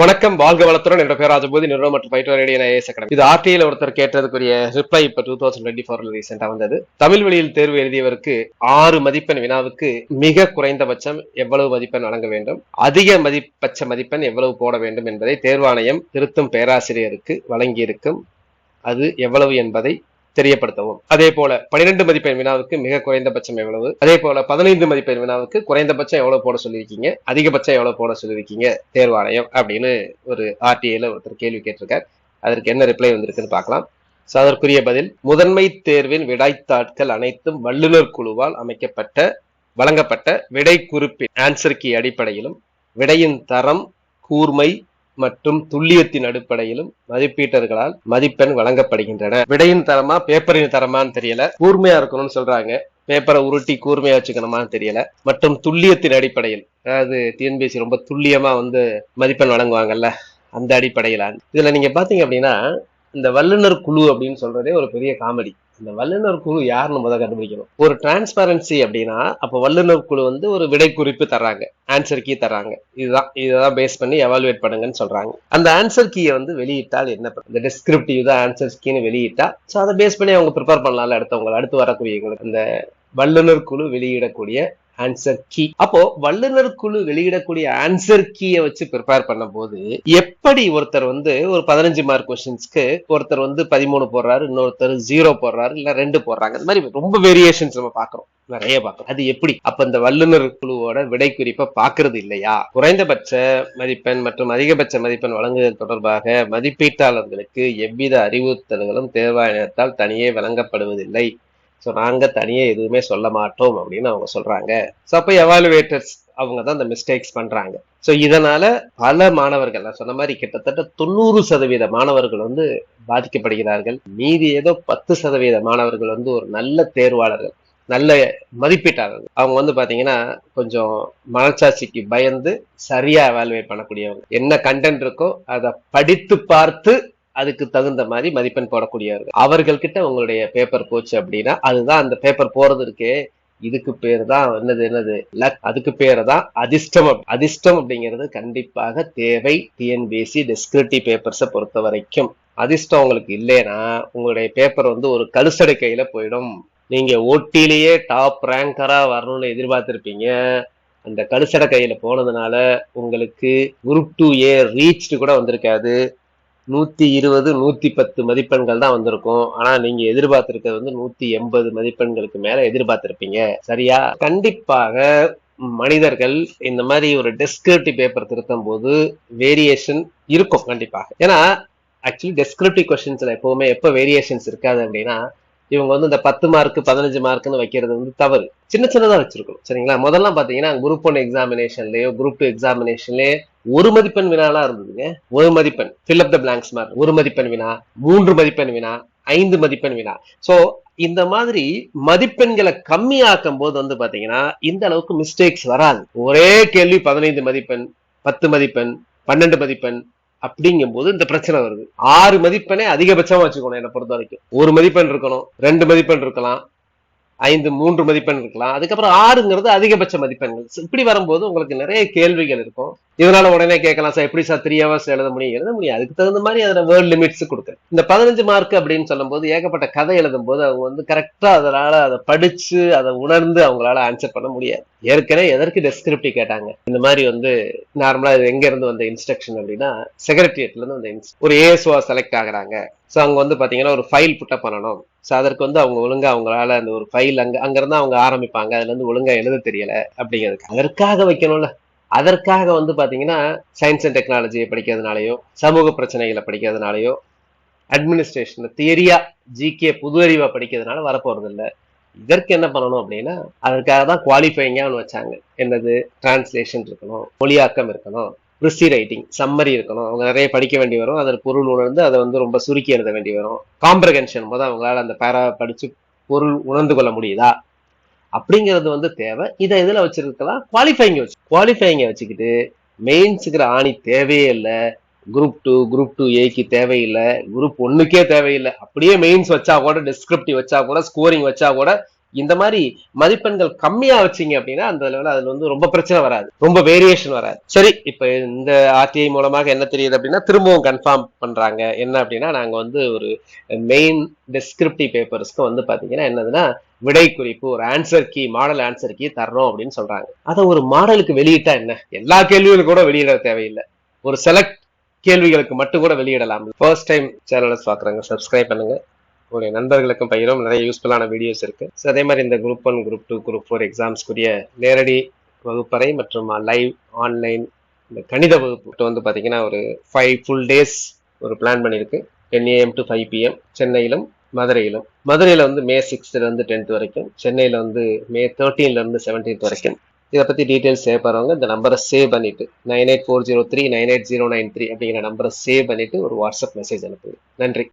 வணக்கம் வாழ்க வளத்துடன் என்னோட பேர் ராஜபோதி நிறுவனம் மற்றும் பயிற்று ரேடியோ ஐஏஎஸ் அகாடமி. இது ஆர்டிஐல ஒருத்தர் கேட்டதுக்குரிய ரிப்ளை இப்ப டூ தௌசண்ட் டுவெண்ட்டி ஃபோர்ல ரீசெண்டா வந்தது. தமிழ் வழியில் தேர்வு எழுதியவருக்கு ஆறு மதிப்பெண் வினாவுக்கு மிக குறைந்தபட்சம் எவ்வளவு மதிப்பெண் வழங்க வேண்டும்? அதிக மதிப்பட்ச மதிப்பெண் எவ்வளவு போட வேண்டும் என்பதை தேர்வாணையம் திருத்தும் பேராசிரியருக்கு வழங்கியிருக்கும். அது எவ்வளவு என்பதை தெரியப்படுத்தவும். அதே போல பனிரெண்டு மதிப்பெண் வினாவுக்கு மிக குறைந்தபட்சம் எவ்வளவு? அதே போல பதினைந்து மதிப்பெண் வினாவுக்கு குறைந்தபட்சம் எவ்வளவு போட சொல்லியிருக்கீங்க? அதிகபட்சம் எவ்வளவு போட சொல்லியிருக்கீங்க? தேர்வாணையம் அப்படின்னு ஒரு ஆர்டிஐல ஒருத்தர் கேள்வி கேட்டிருக்கார். அதற்கு என்ன ரிப்ளை வந்திருக்குன்னு பார்க்கலாம். So, அதற்குரிய பதில் முதன்மை தேர்வின் விடைத்தாட்கள் அனைத்தும் வல்லுநர் குழுவால் அமைக்கப்பட்ட வழங்கப்பட்ட விடை குறிப்பின் ஆன்சர் கீ அடிப்படையிலும் விடையின் தரம் கூர்மை மற்றும் துல்லியத்தின் அடிப்படையிலும் மதிப்பீட்டர்களால் மதிப்பெண் வழங்கப்படுகின்றன. விடையின் தரமா பேப்பரின் தரமான்னு தெரியல. கூர்மையா இருக்கணும்னு சொல்றாங்க. பேப்பரை உருட்டி கூர்மையா வச்சுக்கணுமான்னு தெரியல. மற்றும் துல்லியத்தின் அடிப்படையில் அதாவது டிஎன்பிஎஸ்சி ரொம்ப துல்லியமா வந்து மதிப்பெண் வழங்குவாங்கல்ல அந்த அடிப்படையில இதுல நீங்க பாத்தீங்க அப்படின்னா இந்த வல்லுநர் குழு அப்படின்னு சொல்றதே ஒரு பெரிய காமெடி. இந்த வல்லுநர் குழு யாருன்னு முதல் கண்டுபிடிக்கணும்? ஒரு டிரான்ஸ்பரன்சி அப்படின்னா அப்போ வல்லுநர் குழு வந்து ஒரு விடை குறிப்பு தர்றாங்க. ஆன்சர் கீ தர்றாங்க. இதுதான் இததான் பேஸ் பண்ணி எவாலுவேட் பண்ணுங்கன்னு சொல்றாங்க. அந்த ஆன்சர் கீயை வந்து வெளியிட்டால் என்ன இந்த டிஸ்கிரிப்டிவ் தான் ஆன்சர் கீன்னு வெளியிட்டா ஸோ அதை பேஸ் பண்ணி அவங்க ப்ரிப்பேர் பண்ணலாம்ல அடுத்தவங்க அடுத்து வரக்கூடியவங்களுக்கு இந்த வல்லுநர் குழு வெளியிடக்கூடிய ஆன்சர் கீ அப்போ வல்லுநர் குழு வெளியிடக்கூடிய ஆன்சர் கீயை வச்சு ப்ரிப்பேர் பண்ணும்போது எப்படி ஒருத்தர் வந்து ஒரு பதினஞ்சு மார்க் கொஸ்டின்ஸ்க்கு ஒருத்தர் வந்து பதிமூணு போடுறாரு இன்னொருத்தர் ஜீரோ போடுறாரு இல்ல ரெண்டு போடுறாங்க. இந்த மாதிரி ரொம்ப வேரியேஷன்ஸ் நம்ம பாக்குறோம் நிறைய பார்க்கணும் அது எப்படி? அப்ப இந்த வல்லுநர் குழுவோட விடை குறிப்பை பாக்குறது இல்லையா? குறைந்தபட்ச மதிப்பெண் மற்றும் அதிகபட்ச மதிப்பெண் வழங்குதல் தொடர்பாக மதிப்பீட்டாளர்களுக்கு எவ்வித அறிவுறுத்தல்களும் தேர்வாணையத்தால் தனியே வழங்கப்படுவதில்லை. ஸோ நாங்கள் தனியாக எதுவுமே சொல்ல மாட்டோம் அப்படின்னு அவங்க சொல்கிறாங்க ஸோ அப்போ எவாலுவேட்டர்ஸ் அவங்க தான் இந்த மிஸ்டேக்ஸ் பண்ணுறாங்க ஸோ இதனால் பல மாணவர்கள் நான் சொன்ன மாதிரி கிட்டத்தட்ட தொண்ணூறு சதவீத மாணவர்கள் வந்து பாதிக்கப்படுகிறார்கள். மீதி ஏதோ பத்து சதவீத மாணவர்கள் வந்து ஒரு நல்ல தேர்வாளர்கள் நல்ல மதிப்பீட்டாளர்கள். அவங்க வந்து பார்த்தீங்கன்னா கொஞ்சம் மனச்சாட்சிக்கு பயந்து சரியாக எவாலுவேட் பண்ணக்கூடியவங்க. என்ன கண்டென்ட் இருக்கோ அதை படித்து பார்த்து அதுக்கு தகுந்த மாதிரி மதிப்பெண் போடக்கூடியவர்கள். அவர்கள்கிட்ட உங்களுடைய பேப்பர் போச்சு அப்படின்னா அதுதான் அந்த பேப்பர் போறது இருக்கே இதுக்கு பேர் தான் என்னது என்னது லக் அதுக்கு பேரு தான் அதிர்ஷ்டம் அதிர்ஷ்டம் அப்படிங்கிறது கண்டிப்பாக தேவை டிஎன்பிஎஸ்சி டெஸ்கிரிப்டிவ் பேப்பர்ஸை பொறுத்த வரைக்கும். அதிர்ஷ்டம் உங்களுக்கு இல்லைன்னா உங்களுடைய பேப்பர் வந்து ஒரு கழுசடை கையில போயிடும். நீங்க ஓட்டிலேயே டாப் ரேங்கரா வரணும்னு எதிர்பார்த்திருப்பீங்க. அந்த கழுசடை கையில போனதுனால உங்களுக்கு குரூப் டூ ஏ ரீச்டு கூட வந்திருக்காது. நூத்தி இருபது நூத்தி பத்து மதிப்பெண்கள் தான் வந்திருக்கும். ஆனா நீங்க எதிர்பார்த்திருக்கிறது வந்து நூத்தி எண்பது மதிப்பெண்களுக்கு மேல எதிர்பார்த்துருப்பீங்க. சரியா? கண்டிப்பாக மனிதர்கள் இந்த மாதிரி ஒரு டெஸ்கிரிப்டிவ் பேப்பர் திருத்தும் போது வேரியேஷன் இருக்கும் கண்டிப்பாக. ஏன்னா ஆக்சுவலி டெஸ்கிரிப்டிவ் கொஷின்ஸ்ல எப்பவுமே எப்போ வேரியேஷன்ஸ் இருக்காது அப்படின்னா இவங்க வந்து இந்த பத்து மார்க் பதினஞ்சு மார்க்னு வைக்கிறது வந்து தவறு. சின்ன சின்னதா வச்சிருக்கணும் சரிங்களா? முதல்ல பாத்தீங்கன்னா குரூப் ஒன் எக்ஸாமினேஷன்லயோ குரூப் டூ எக்ஸாமினேஷன்லயே ஒரு மதிப்பெண் வினாலாம் இருந்ததுங்க. ஒரு மதிப்பெண். Fill up the blanks mark ஒரு மதிப்பெண் வினா மூன்று மதிப்பெண் வினா ஐந்து மதிப்பெண் வினா. சோ இந்த மாதிரி மதிப்பெண்களை கம்மியாக்கும் போது வந்து பாத்தீங்கன்னா இந்த அளவுக்கு மிஸ்டேக்ஸ் வராது. ஒரே கேள்வி பதினைந்து மதிப்பெண் பத்து மதிப்பெண் பன்னெண்டு மதிப்பெண் அப்படிங்கும்போது இந்த பிரச்சனை வருது. ஆறு மதிப்பெண்ணே அதிகபட்சமா வச்சுக்கணும் என்னை பொறுத்த வரைக்கும். ஒரு மதிப்பெண் இருக்கணும் ரெண்டு மதிப்பெண் இருக்கலாம் ஐந்து மூன்று மதிப்பெண் இருக்கலாம் அதுக்கப்புறம் ஆறுங்கிறது அதிகபட்ச மதிப்பெண்கள். இப்படி வரும்போது உங்களுக்கு நிறைய கேள்விகள் இருக்கும். இதனால உடனே கேட்கலாம் சார் எப்படி சார் த்ரீ ஹவர்ஸ் எழுத முடியும்? எழுத முடியும். அதுக்கு தகுந்த மாதிரி அதில் வேர்ட் லிமிட்ஸ் கொடுக்குறேன். இந்த பதினஞ்சு மார்க் அப்படின்னு சொல்லும்போது ஏகப்பட்ட கதை எழுதும் போது அவங்க வந்து கரெக்டா அதனால அதை படிச்சு அதை உணர்ந்து அவங்களால ஆன்சர் பண்ண முடியாது. ஏற்கனவே எதற்கு டெஸ்கிரிப்டிவ் கேட்டாங்க? இந்த மாதிரி வந்து நார்மலா இது எங்க இருந்து வந்த இன்ஸ்ட்ரக்ஷன் அப்படின்னா செக்ரட்டரியேட்ல இருந்து வந்த inst- ஒரு ஏஎஸ்ஓ செலக்ட் ஆகுறாங்க. ஸோ அவங்க வந்து பாத்தீங்கன்னா ஒரு ஃபைல் புட்டப் பண்ணணும். ஸோ அதற்கு வந்து அவங்க ஒழுங்கா அவங்களால அந்த ஒரு ஃபைல் அங்க அங்கேருந்து அவங்க ஆரம்பிப்பாங்க. அதுல இருந்து ஒழுங்கா எழுத தெரியல அப்படிங்கிறதுக்கு. அதற்காக வைக்கணும்ல. அதற்காக வந்து பார்த்தீங்கன்னா சயின்ஸ் அண்ட் டெக்னாலஜியை படிக்கிறதுனாலயோ சமூக பிரச்சனைகளை படிக்கிறதுனாலயோ அட்மினிஸ்ட்ரேஷன் தியரியா ஜிகே புது அறிவை படிக்கிறதுனால வரப்போறது இல்லை இதற்கு என்ன பண்ணணும் அப்படின்னா அதற்காக தான் குவாலிஃபைங்காக ஒன்று வச்சாங்க. என்னது? டிரான்ஸ்லேஷன் இருக்கணும் மொழியாக்கம் இருக்கணும் ரிசி ரைட்டிங் சம்மரி இருக்கணும். அவங்க நிறைய படிக்க வேண்டி வரும். அதன் பொருள் உணர்ந்து அதை வந்து ரொம்ப சுருக்கி எழுத வேண்டி வரும். காம்ப்ரகன்ஷன் போது அவங்களால அந்த பேரா படிச்சு பொருள் உணர்ந்து கொள்ள முடியுதா? அப்படிங்கிறது வந்து தேவை. இதை இதில் வச்சிருக்கலாம்? குவாலிஃபைங்க வச்சு குவாலிஃபைங்க வச்சுக்கிட்டு மெயின்ஸுக்கிற ஆணி தேவையே இல்லை. குரூப் டூ குரூப் டூ ஏக்கு தேவையில்லை. குரூப் ஒன்றுக்கே தேவையில்லை. அப்படியே மெயின்ஸ் வச்சா கூட டிஸ்கிரிப்டிவ் வச்சா கூட ஸ்கோரிங் வச்சா கூட இந்த மாதிரி மதிப்பெண்கள் கம்மியா வச்சீங்க அப்படின்னா அந்த அளவில் அதுல வந்து ரொம்ப பிரச்சனை வராது. ரொம்ப வேரியேஷன் வராது. சரி இப்ப இந்த ஆர்டிஐ மூலமாக என்ன தெரியுது அப்படின்னா திரும்பவும் கன்ஃபார்ம் பண்றாங்க. என்ன அப்படின்னா நாங்க வந்து ஒரு மெயின் டெஸ்கிரிப்டிவ் பேப்பர்ஸ்க்கு வந்து பாத்தீங்கன்னா என்னதுன்னா விடை குறிப்பு ஒரு answer key model answer key தர்றோம் அப்படின்னு சொல்றாங்க. அதை ஒரு மாடலுக்கு வெளியிட்டா என்ன? எல்லா கேள்விகளும் கூட வெளியிட தேவையில்லை. ஒரு செலக்ட் கேள்விகளுக்கு மட்டும் கூட வெளியிடலாம். ஃபர்ஸ்ட் டைம் சேனல்ஸ் பாக்குறாங்க சப்ஸ்கிரைப் பண்ணுங்க. உங்களுடைய நண்பர்களுக்கும் பயிரும் நிறைய யூஸ்ஃபுல்லான வீடியோஸ் இருக்கு. ஸோ அதே மாதிரி இந்த group one group two group four எக்ஸாம்ஸ்க்குரிய நேரடி வகுப்பறை மற்றும் லைவ் ஆன்லைன் இந்த கணித வகுப்பு வந்து பார்த்தீங்கன்னா ஒரு ஃபைவ் ஃபுல் டேஸ் ஒரு பிளான் பண்ணியிருக்கு ten AM to five PM சென்னையிலும் மதுரையிலும். மதுரையில் வந்து மே சிக்ஸ்த்துலேருந்து டென்த் வரைக்கும் சென்னையில் வந்து மே தேர்ட்டீன்லேருந்து செவன்டீன்த் வரைக்கும். இதை பற்றி டீட்டெயில்ஸ் சேவ் பண்ணுறவங்க இந்த நம்பரை சேவ் பண்ணிட்டு nine eight four zero three nine eight zero nine three அப்படிங்கிற நம்பரை சேவ் பண்ணிட்டு ஒரு வாட்ஸ்அப் மெசேஜ் அனுப்புங்க. நன்றி.